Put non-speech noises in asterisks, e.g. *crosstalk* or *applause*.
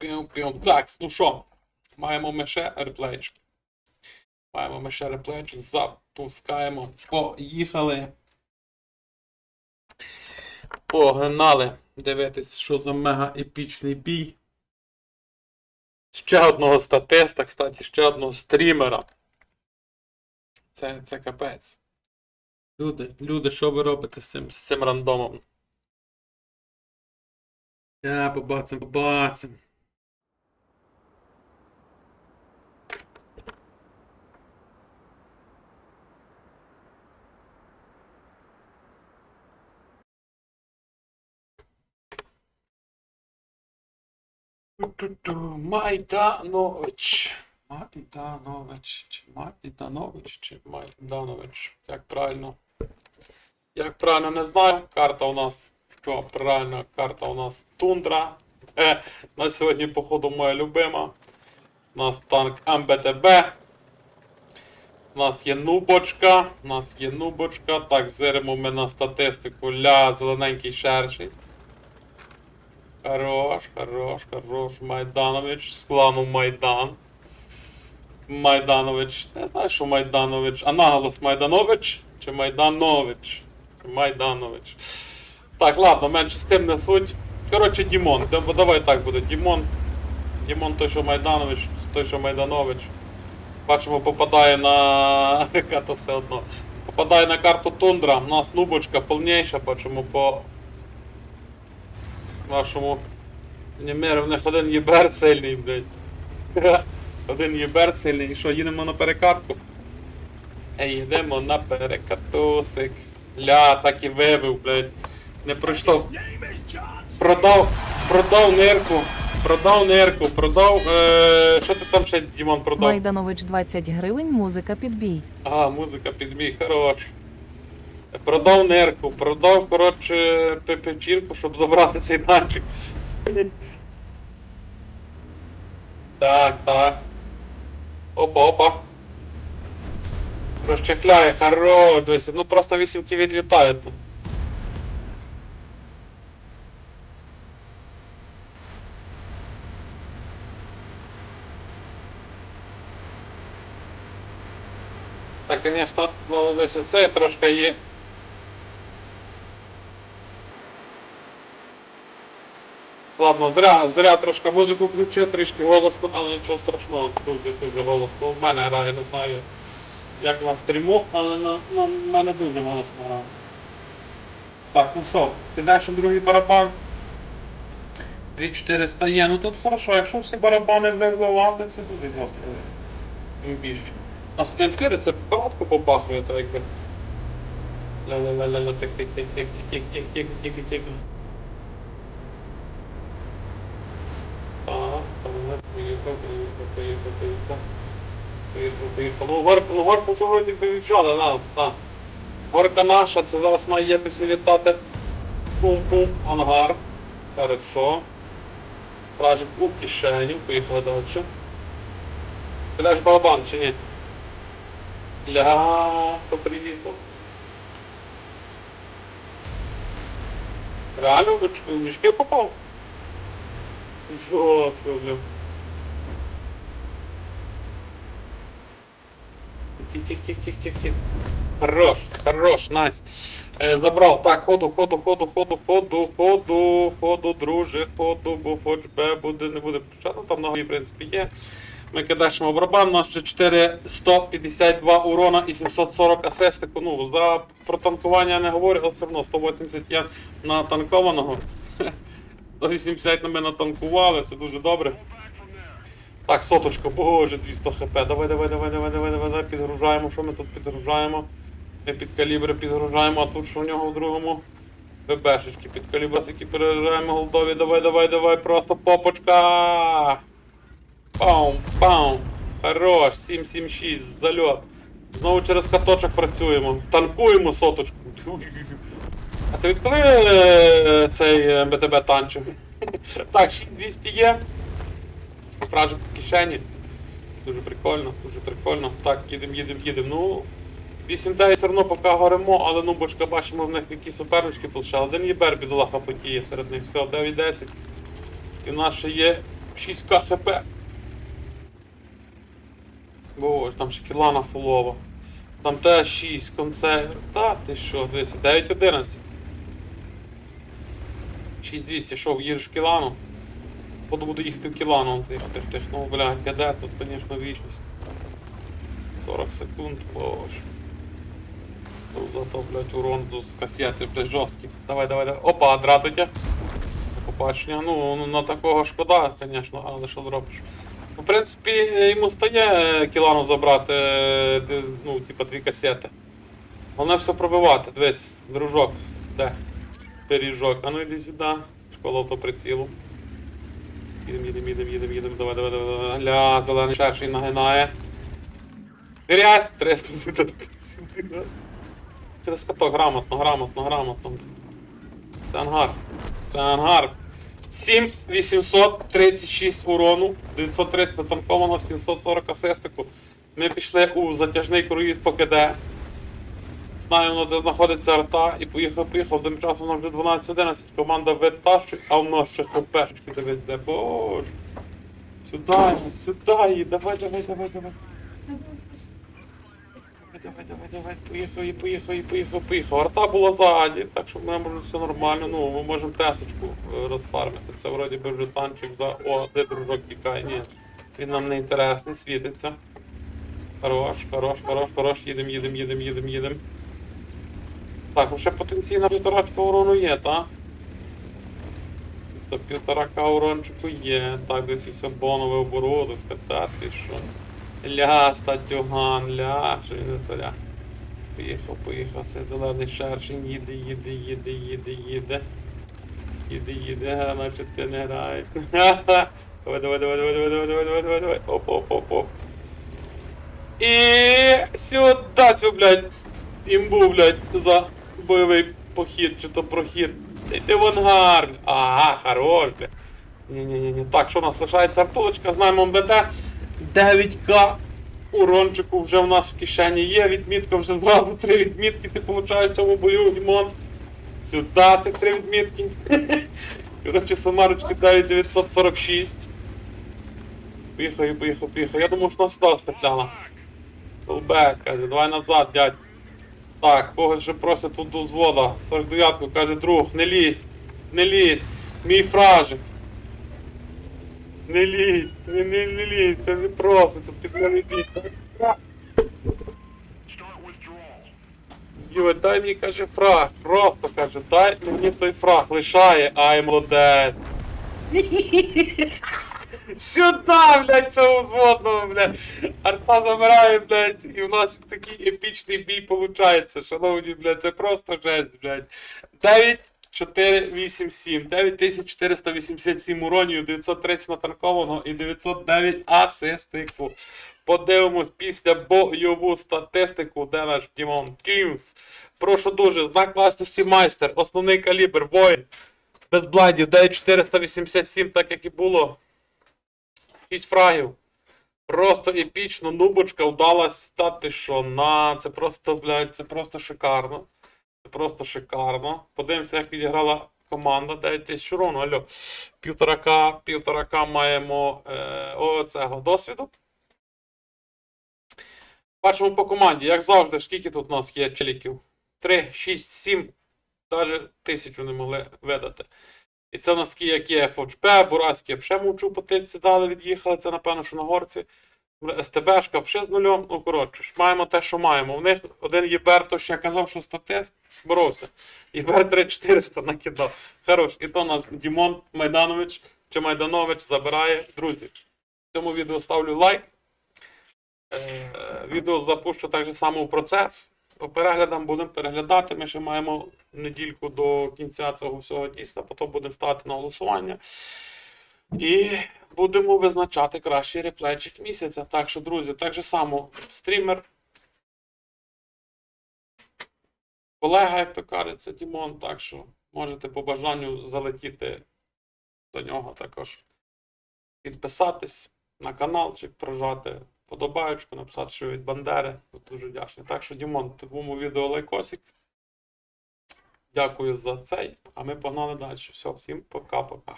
Пім-пім. Так, ну що, маємо ми ще реплейчик. Маємо ми ще реплейчик. Запускаємо. Поїхали. Погнали. Дивитись, що за мега епічний бій. Ще одного статиста, кстати, ще одного стрімера. Це, це капець. Люди, люди, що ви робите з цим, з цим рандомом? Я побачимо, побачимо. Майданович. Майданович. Чи Майданович, чи Майданович. Як правильно? Як правильно не знаю. Карта у нас. Що, правильно, карта у нас тундра. Е, на сьогодні, походу, моя любима. У нас танк МБТБ. У нас є нубочка. У нас є нубочка. Так, зиримо ми на статистику. Ля, зелененький шерший. Хорош, хорош, хорош. Майданович з клану Майдан. Майданович. Не знаю, що Майданович. А наголос Майданович чи Майданович? Майданович. Так, ладно, менше з тим не суть. Коротше, Дімон. Давай так буде. Дімон. Дімон той, що Майданович, той, що Майданович. Бачимо, попадає на. *laughs* Яка то все одно. Попадає на карту Тундра. У нас нубочка повніша, бачимо по нашому Німер, в них один ЄБР сильний, блядь. *laughs* Один ЄБР сильний. І що, їдемо на перекатку? Ей, їдемо на перекатусик. Ля, так і вибив, блядь. Не пройшло. Продав, продав нирку. Продав нирку, продав. Е, що ти там ще, Дімон, продав? Майданович 20 гривень, музика під бій. Ага, музика під мій, хорош. Продав нерку, продав, коротше, пе- печінку, щоб забрати цей данчик. Так, так. Опа, опа. Розчехляє, хорош, дивися. Ну просто вісімки відлітають тут. Так, звісно, ну, це трошки є. Ладно, зря, зря трошки музику включив, трішки голосно, але нічого страшного, дуже дуже голосно. В мене грає, не знаю, як на стріму, але на, на мене дуже голосно грає. Так, ну що, підеш у другий барабан. 3400 є, ну тут хорошо, якщо всі барабани вигравати, це буде просто більше. А 104 це багатко попахує, то якби. Ля-ля-ля-ля, тик поїхав, поїхав, поїхав, поїхав. Поїхав, поїхав. Ну, ну, горку що вроді би відчала, на, на. Горка наша, це зараз має якось літати. Пум-пум, ангар. Хорошо. Пражик у кишеню, поїхали далі. Даш барабан чи ні? Ля, то приїхав. Реально в очки- в мішки попав? Жовтко. Тих-тих-тих-тих-тих-тих. Хорош, хорош, найс. Е, забрав. Так, ходу, ходу, ходу, ходу, ходу, ходу, ходу, друже, ходу, бо хоч Б буде, не буде почати. Там на в принципі, є. Ми кидаємо барабан, у нас ще 452 урона і 740 асистику. Ну, за протанкування я не говорю, але все одно 180 є натанкованого. 180 на *laughs* ми натанкували, це дуже добре. Так, соточка, боже, 200 хп. Давай, давай, давай, давай, давай, давай, давай, підгружаємо. Що ми тут підгружаємо? Ми під калібри підгружаємо, а тут що в нього в другому? ББшечки під калібасики переїжджаємо голдові. Давай, давай, давай, просто попочка. Паум, паум. Хорош, 776, зальот. Знову через каточок працюємо. Танкуємо соточку. А це відколи е, цей е, МБТБ танчив? *laughs* Так, 6200 є. Фражик в кишені. Дуже прикольно, дуже прикольно. Так, їдемо, їдемо, їдемо. Ну, 8 9 все одно поки горимо, але ну бочка бачимо в них які супернички ще. Один єбер бідолаха потіє серед них. Все, 9-10. І в нас ще є 6к хп. Боже, там ще кілана фулова. Там теж 6 консейвер. Та ти що, дивися, 9-11. 6200, що, їдеш в кілану? Буду буду їхати в кілану, тих, тих, тих, ну, бля, КД тут, звісно, вічність. 40 секунд, боже. Ну, зато, блядь, урон тут з касети, блядь, жорсткий. Давай, давай, давай. Опа, дратуйте. Побачення. Ну, ну, на такого шкода, звісно, але що зробиш. Ну, в принципі, йому стає кілану забрати, е, ну, типа, дві касети. Головне все пробивати, дивись, дружок, де? Пиріжок. А ну йди сюди. Школа автоприцілу. Їдем, їдем, їдем, їдем, їдем, давай, давай, давай, давай. Ля, зелений шерший нагинає. Грязь, 300 сюди. Через каток, грамотно, грамотно, грамотно. Це ангар. Це ангар. 7836 урону, 930 натанковано, 740 асистику. Ми пішли у затяжний круїз по КД. Знаємо, де знаходиться арта, і поїхав, поїхав, тим часом воно вже 12-11, команда витащує, а в нас ще хопешки дивись, де, боже. Сюди, сюди, їй, давай, давай, давай, давай. Давай, давай, давай, поїхав, і поїхав, і поїхав, поїхав. Арта була ззаді, так що в мене може все нормально. Ну, ми можемо тесочку е, розфармити. Це вроді би вже танчик за. О, де дружок тікає? Ні. Він нам не інтересний, світиться. Хорош, хорош, хорош, хорош, їдем, їдем, їдем, їдем, їдем. Так, ще потенційна півторачка урону є, та? До півторака урончику є. Так, десь все бонове оборудок, та ти що. Ля, статюган, ля, що він витворя. Поїхав, поїхав, цей зелений шершень, їде, їде, їде, їде, їде. Їде, їде, наче ти не граєш. *laughs* Ха-ха. Давай, давай, давай, давай, давай, давай, давай, давай, давай. Оп, оп, оп, оп. І сюди цю, блядь, імбу, блядь, за бойовий похід чи то прохід. Йди в ангар. Ага, хорош, блядь. Ні-ні-ні. Так, що у нас лишається артулочка, знаємо МБТ. 9к урончику вже в нас в кишені є. Відмітка вже зразу три відмітки ти получаєш в цьому бою, Дімон. Сюди цих три відмітки. *laughs* Коротше, Самарочки 9946. Поїхав, поїхав, поїхав. Я думав, що нас сюди спетляла. Толбек, каже, давай назад, дядь. Так, когось вже просять тут до взвода. 49-ку каже, друг, не лізь, не лізь, мій фражик. Не лізь, не, не, не лізь, це не просить, тут підняли бій. Йо, дай мені, каже, фраг, просто каже, дай мені той фраг, лишає, ай, молодець. Сюда, блядь, цього взводного, блядь. Арта забирає, блядь, і у нас такий епічний бій получається, шановні, блядь, це просто жесть, блядь. 9, 4, 8, 7. 9487 уронів, 930 натанкованого і 909 асистику. Подивимось після бойову статистику, де наш Дімон Кінс. Прошу дуже, знак власності майстер, основний калібр, воїн. Без бладів, 9487, так як і було. 6 фрагів. Просто епічно, нубочка вдалась стати, що на. Це просто, блядь, це просто шикарно. Це просто шикарно. Подивимося, як відіграла команда. 9 тисяч урону, алло. Півторака маємо е, оцього досвіду. Бачимо по команді, як завжди, скільки тут у нас є челіків? 3, 6, 7, навіть тисячу не могли видати. І це у нас такі, як є ФОЧП, Бураські, я ще мовчу по тильці дали, від'їхали. Це, напевно, що на горці. СТБшка вже з нульом. Ну, коротше, маємо те, що маємо. У них один єбер, то я казав, що статист боровся. Єбер 3400 накидав. Хорош. І то нас Дімон Майданович чи Майданович забирає. Друзі, цьому відео ставлю лайк. Е, відео запущу так же само в процес. По переглядам будемо переглядати. Ми ще маємо недільку до кінця цього всього дійства, потім будемо ставити на голосування. І будемо визначати кращий реплейчик місяця. Так що, друзі, так же само стрімер. Колега, як то кажеться, Дімон. Так що можете по бажанню залетіти до нього також. Підписатись на канал чи прожати подобаючку, написати, що від Бандери. Дуже вдячний. Так що, Дімон, твоєму відео лайкосик. Дякую за цей. А ми погнали далі. Все, всім пока-пока.